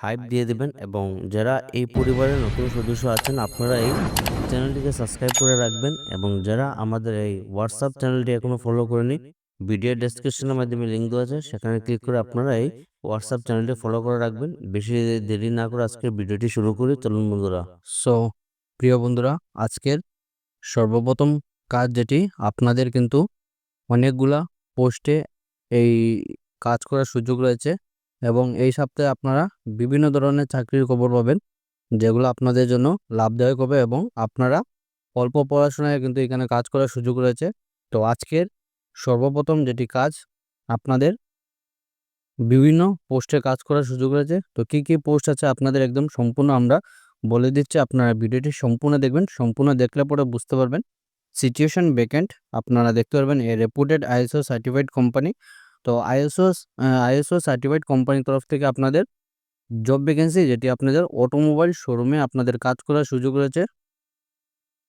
Hype দিয়ে দিবেন এবং যারা এই পরিবারের নতুন সদস্য আছেন, আপনারা এই চ্যানেলটিকে সাবস্ক্রাইব করে রাখবেন এবং যারা আমাদের এই হোয়াটসঅ্যাপ চ্যানেলটি এখনও ফলো করেনি ভিডিও ডেসক্রিপশনের মাধ্যমে লিঙ্ক দেওয়া আছে, সেখানে ক্লিক করে আপনারা এই হোয়াটসঅ্যাপ চ্যানেলটি ফলো করে রাখবেন। বেশি দেরি না করে আজকের ভিডিওটি শুরু করি, চলুন বন্ধুরা। সো প্রিয় বন্ধুরা, আজকের সর্বপ্রথম কাজ যেটি, আপনাদের কিন্তু অনেকগুলা পোস্টে এই কাজ করার সুযোগ রয়েছে। এবং এই সপ্তাহে আপনারা বিভিন্ন ধরনের চাকরির খবর পাবেন, যেগুলো আপনাদের জন্য লাভদায়ক হবে এবং আপনারা অল্প পড়াশোনায় কিন্তু এখানে কাজ করার সুযোগ রয়েছে। তো আজকের সর্বপ্রথম যেটি কাজ, আপনাদের বিভিন্ন পোস্টে কাজ করার সুযোগ রয়েছে। তো কি কি পোস্ট আছে আপনাদের একদম সম্পূর্ণ আমরা বলে দিচ্ছি। আপনারা ভিডিওটি সম্পূর্ণ দেখবেন, সম্পূর্ণ দেখলে পরে বুঝতে পারবেন। সিচুয়েশন ভ্যাকেন্ট আপনারা দেখতে পারবেন, a reputed ISO certified company তো আইএসও আইএসও সার্টিফাইড কোম্পানির তরফ থেকে আপনাদের জব ভ্যাকেন্সি যেটি আপনাদের অটোমোবাইল শোরুমে আপনাদের কাজ করার সুযোগ রয়েছে।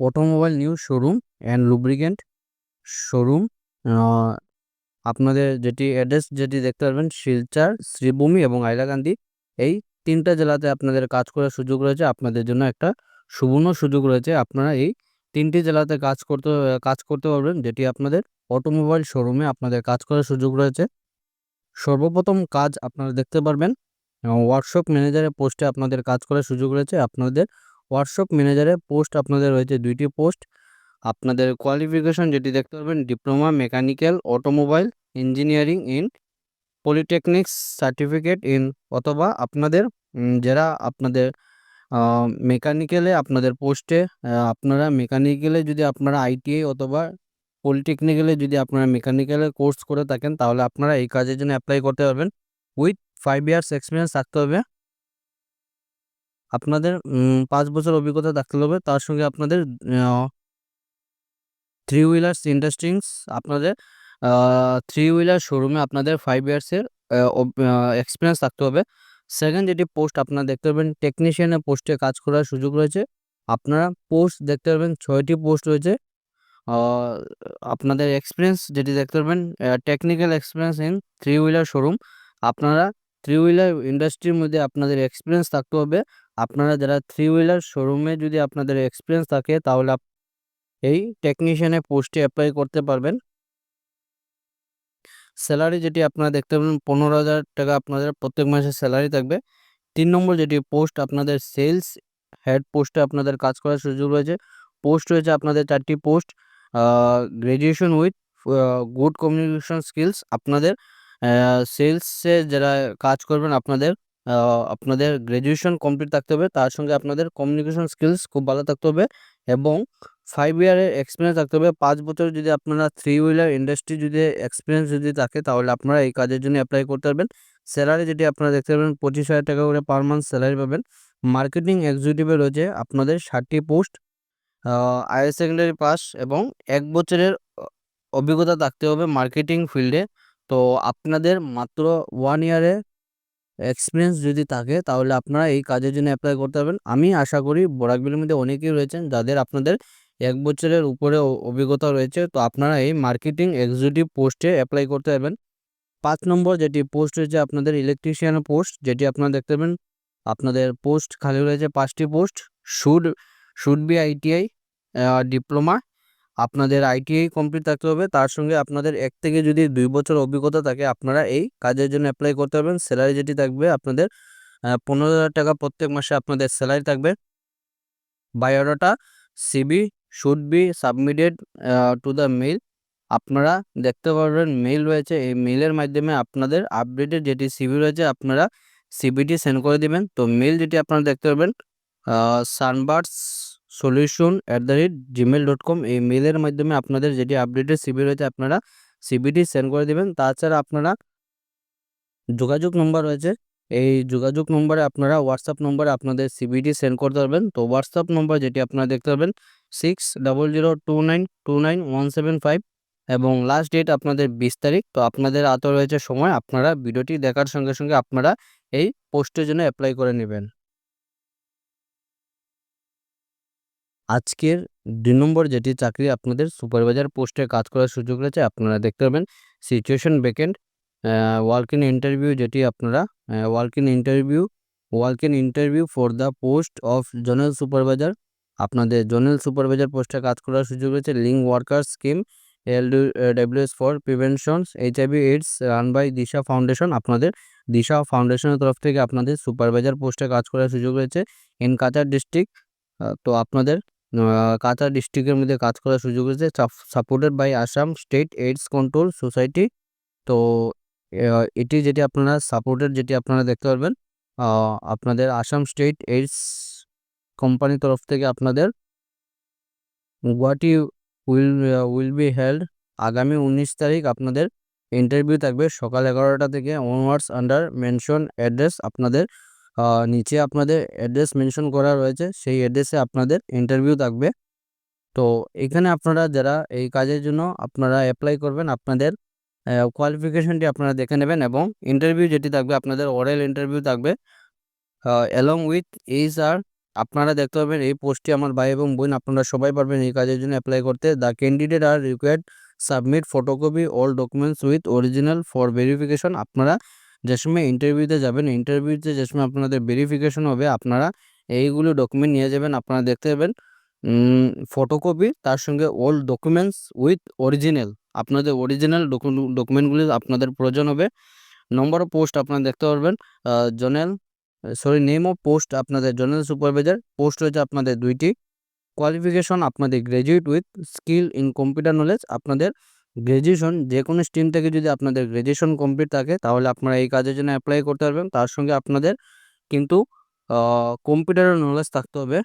Automobile new showroom and lubricant showroom আপনাদের যেটি অ্যাড্রেস যেটি দেখতে পারবেন শিলচর, শ্রীভূমি এবং হাইলাকান্দি। এই তিনটা জেলাতে আপনাদের কাজ করার সুযোগ রয়েছে। আপনাদের জন্য একটা সুবর্ণ সুযোগ রয়েছে। আপনারা এই তিনটি জেলাতে কাজ করতে কাজ করতে পারবেন, যেটি আপনাদের অটোমোবাইল শোরুমে আপনাদের কাজ করার সুযোগ রয়েছে। সর্বপ্রথম কাজ আপনারা দেখতে পারবেন ওয়ার্কশপ ম্যানেজারের পোস্টে আপনাদের কাজ করার সুযোগ রয়েছে। আপনাদের ওয়ার্কশপ ম্যানেজারের পোস্ট আপনাদের রয়েছে দুইটি পোস্ট আপনাদের কোয়ালিফিকেশন যেটি দেখতে পারবেন diploma mechanical automobile engineering in polytechnics certificate in অথবা আপনাদের যারা আপনাদের মেকানিক্যালে আপনাদের পোস্টে আপনারা মেকানিক্যালে যদি আপনারা আইটিআই অথবা পলিটেকনিক্যালে যদি আপনারা মেকানিক্যালে কোর্স করে থাকেন, তাহলে আপনারা এই কাজের জন্য অ্যাপ্লাই করতে পারবেন। উইথ ফাইভ ইয়ার্স এক্সপিরিয়েন্স থাকতে হবে। আপনাদের পাঁচ বছর অভিজ্ঞতা থাকতে হবে। তার সঙ্গে আপনাদের থ্রি হুইলার্স ইন্ডাস্ট্রিংস আপনাদের থ্রি হুইলার শোরুমে আপনাদের ফাইভ ইয়ার্সের এক্সপিরিয়েন্স থাকতে হবে। সেকেন্ড যেটি পোস্ট আপনারা দেখতে পারবেন টেকনিশিয়ানের পোস্টে কাজ করার সুযোগ রয়েছে। আপনারা পোস্ট দেখতে পারবেন, ছয়টি পোস্ট রয়েছে। আপনাদের এক্সপিরিয়েন্স যেটি দেখতে পারবেন technical experience in three wheeler showroom আপনারা থ্রি হুইলার ইন্ডাস্ট্রির মধ্যে আপনাদের এক্সপিরিয়েন্স থাকতে হবে। আপনারা যারা থ্রি হুইলার শোরুমে যদি আপনাদের এক্সপিরিয়েন্স থাকে, তাহলে এই টেকনিশিয়ানের পোস্টে অ্যাপ্লাই করতে পারবেন। স্যালারি যেটি আপনারা দেখতে পাবেন, পনেরো হাজার টাকা আপনাদের প্রত্যেক মাসে স্যালারি থাকবে। তিন নম্বর যেটি পোস্ট, আপনাদের সেলস হেড পোস্টে আপনাদের কাজ করার সুযোগ রয়েছে। পোস্ট রয়েছে আপনাদের চারটি post graduation with good communication skills, আপনাদের সেলসে যারা কাজ করবেন আপনাদের আপনাদের গ্র্যাজুয়েশন কমপ্লিট থাকতে হবে। তার সঙ্গে আপনাদের কমিউনিকেশন স্কিলস খুব ভালো থাকতে হবে এবং ফাইভ ইয়ারের এক্সপিরিয়েন্স থাকতে হবে। পাঁচ বছর যদি আপনারা থ্রি হুইলার ইন্ডাস্ট্রি যদি এক্সপিরিয়েন্স যদি থাকে, তাহলে আপনারা এই কাজের জন্য অ্যাপ্লাই করতে পারবেন। স্যালারি যেটি আপনারা দেখতে পাবেন, পঁচিশ হাজার টাকা করে পার মান্থ স্যালারি পাবেন। মার্কেটিং এক্সিকিউটিভে রয়েছে আপনাদের ষাটটি পোস্ট হায়ার সেকেন্ডারি পাস এবং এক বছরের অভিজ্ঞতা থাকতে হবে মার্কেটিং ফিল্ডে তো আপনাদের মাত্র ওয়ান ইয়ারে এক্সপিরিয়েন্স যদি থাকে, তাহলে আপনারা এই কাজের জন্য অ্যাপ্লাই করতে পারবেন। আমি আশা করি বরাকবিলের মধ্যে অনেকেই রয়েছেন যাদের আপনাদের এক বছরের উপরে অভিজ্ঞতা রয়েছে। তো আপনারা এই মার্কেটিং এক্সিকিউটিভ পোস্টে অ্যাপ্লাই করতে পারবেন। পাঁচ নম্বর যেটি পোস্ট রয়েছে আপনাদের ইলেকট্রিশিয়ান পোস্ট, যেটি আপনারা দেখতে পাবেন। আপনাদের পোস্ট খালি রয়েছে পাঁচটি post. Should should be ITI diploma. আপনাদের আইটিআই কমপ্লিট থাকতে হবে। তার সঙ্গে আপনাদের এক থেকে যদি দুই বছর অভিজ্ঞতা থাকে, আপনারা এই কাজের জন্য অ্যাপ্লাই করতে পারবেন। স্যালারি যেটি থাকবে আপনাদের পনেরো হাজার টাকা প্রত্যেক মাসে আপনাদের স্যালারি থাকবে। Biodata, CV should be submitted to the mail আপনারা দেখতে পারবেন মেল রয়েছে। এই মেলের মাধ্যমে আপনাদের আপডেটেড যেটি সিবি রয়েছে, আপনারা সিবিটি সেন্ড করে দিবেন। তো মেইল যেটি আপনারা দেখতে পারবেন Sunbirds solution at the rate Gmail dot com এই মেলের মাধ্যমে আপনাদের যেটি আপডেটেড সিবি রয়েছে, আপনারা সিবিটি সেন্ড করে দেবেন। তাছাড়া আপনারা যোগাযোগ নম্বর রয়েছে। এই যোগাযোগ নম্বরে আপনারা হোয়াটসঅ্যাপ নম্বরে আপনাদের সিবিটি সেন্ড করতে পারবেন। তো হোয়াটসঅ্যাপ নম্বর যেটি আপনারা দেখতে পারবেন six double zero two nine two nine one seven five এবং লাস্ট ডেট আপনাদের বিশ তারিখ। তো আপনাদের হাতে রয়েছে সময়, আপনারা ভিডিওটি দেখার সঙ্গে সঙ্গে আপনারা এই পোস্টের জন্য অ্যাপ্লাই করে নেবেন। আজকের দুই নম্বর যেটি চাকরি আপনাদের সুপারভাইজার পোস্টে কাজ করার সুযোগ রয়েছে, আপনারা দেখতে পাবেন situation vacant walk in interview যেটি আপনারা walk in interview walk in interview for the post of zonal supervisor আপনাদের জোনাল সুপারভাইজার পোস্টে কাজ করার সুযোগ রয়েছে link worker scheme L W S for preventions, HIV, AIDS, run by Disha Foundation আপনাদের, দিশা ফাউন্ডেশনের তরফ থেকে আপনাদের সুপারভাইজার পোস্টে কাজ করার সুযোগ রয়েছে ইন কাচার ডিস্ট্রিক্ট। তো আপনাদের কাচার ডিস্ট্রিক্টের মধ্যে কাজ করার সুযোগ রয়েছে supported by Assam state AIDS control society. তো এটি যেটি আপনারা, সাপোর্টেড যেটি আপনারা দেখতে পারবেন আপনাদের আসাম স্টেট এইডস কোম্পানির তরফ থেকে আপনাদের Guwahati will will be held আগামী উনিশ তারিখ আপনাদের ইন্টারভিউ থাকবে। সকাল এগারোটা থেকে অনওয়ার্ডস আন্ডার মেনশন অ্যাড্রেস আপনাদের নিচে আপনাদের অ্যাড্রেস মেনশন করা রয়েছে। সেই অ্যাড্রেসে আপনাদের ইন্টারভিউ থাকবে। তো এখানে আপনারা যারা এই কাজের জন্য আপনারা অ্যাপ্লাই করবেন, আপনাদের কোয়ালিফিকেশনটি আপনারা দেখে নেবেন এবং ইন্টারভিউ যেটি থাকবে, আপনাদের ওরাল ইন্টারভিউ থাকবে অ্যালং উইথ এইচ আর আপনারা দেখতে পাবেন এই পোস্টটি আমার ভাই এবং বোন, আপনারা সবাই পারবেন এই কাজের জন্য অ্যাপ্লাই করতে। The candidate are required submit photocopy all documents with original for verification আপনারা যে সময় ইন্টারভিউতে যাবেন ইন্টারভিউতে যে সময় আপনাদের ভেরিফিকেশন হবে, আপনারা এইগুলো ডকুমেন্ট নিয়ে যাবেন। আপনারা দেখতে পাবেন ফটোকপি তার সঙ্গে ওল্ড ডকুমেন্টস উইথ অরিজিনাল আপনাদের অরিজিনাল ডকুমেন্টগুলি আপনাদের প্রয়োজন হবে। নম্বর পোস্ট আপনারা দেখতে পারবেন zonal sorry name of post আপনাদের জোনাল সুপারভাইজার পোস্ট রয়েছে আপনাদের দুইটি। কোয়ালিফিকেশন আপনাদের graduate with skill in computer knowledge আপনাদের গ্র্যাজুয়েশন যে কোনো স্ট্রিম থেকে যদি আপনাদের গ্র্যাজুয়েশন কমপ্লিট থাকে, তাহলে আপনারা এই কাজের জন্য অ্যাপ্লাই করতে পারবেন। তার সঙ্গে আপনাদের কিন্তু কম্পিউটারের নলেজ থাকতে হবে।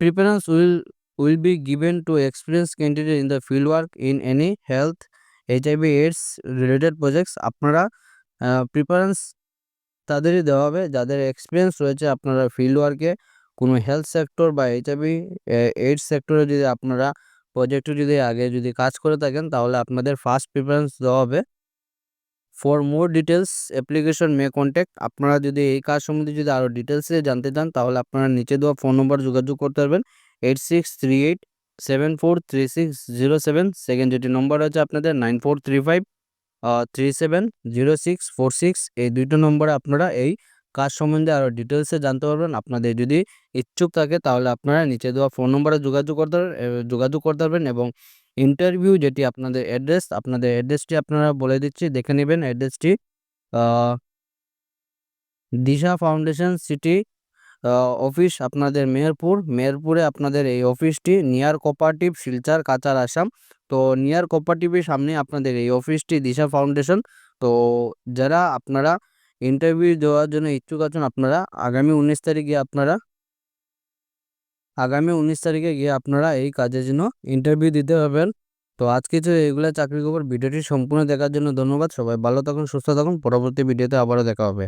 Preference will will be given to experience candidate in the field work in any health HIV AIDS related projects আপনারা প্রিফারেন্স তাদেরই দেওয়া হবে। যাদের এক্সপিরিয়েন্স রয়েছে আপনারা ফিল্ড ওয়ার্কে কোনো হেলথ সেক্টর বা এইচআইভি এইডস সেক্টরে যদি আপনারা প্রজেক্টে যদি আগে যদি কাজ করে থাকেন, তাহলে আপনাদের ফার্স্ট প্রিফারেন্স দেওয়া হবে। For more details application may contact আপনারা যদি এই কাজ সম্বন্ধে যদি আরও ডিটেলসে জানতে চান, তাহলে আপনারা নিচে দেওয়া ফোন নম্বর যোগাযোগ করতে পারবেন। Eight six three eight seven four three six zero seven second যেটি নম্বর আছে আপনাদের nine four three five three seven zero six four six এই দুইটো নম্বরে আপনারা এই কাজ সম্বন্ধে আরও ডিটেলসে জানতে পারবেন। আপনাদের যদি ইচ্ছুক থাকে তাহলে আপনারা নিচে দেওয়া ফোন নম্বরে যোগাযোগ করতে যোগাযোগ করতে পারবেন এবং ইন্টারভিউ যেটি আপনাদের অ্যাড্রেস আপনাদের অ্যাড্রেসটি আপনারা বলে দিচ্ছি, দেখে নেবেন অ্যাড্রেসটি দিশা ফাউন্ডেশন সিটি অফিস আপনাদের মেহেরপুর। মেহেরপুরে আপনাদের এই অফিসটি নিয়ার কোপারেটিভ শিলচার কাচার আসাম। তো নিয়ার কোপারেটিভের সামনে আপনাদের এই অফিসটি দিশা ফাউন্ডেশন তো যারা আপনারা ইন্টারভিউ দেওয়ার জন্য ইচ্ছুক আছেন, আপনারা আগামী উনিশ তারিখে আপনারা, আগামী উনিশ তারিখে গিয়ে আপনারা এই কাজের জন্য ইন্টারভিউ দিতে পারবেন। তো আজকে তো এগুলো চাকরি খবর, ভিডিওটি সম্পূর্ণ দেখার জন্য ধন্যবাদ। সবাই ভালো থাকুন, সুস্থ থাকুন। পরবর্তী ভিডিওতে আবারও দেখা হবে।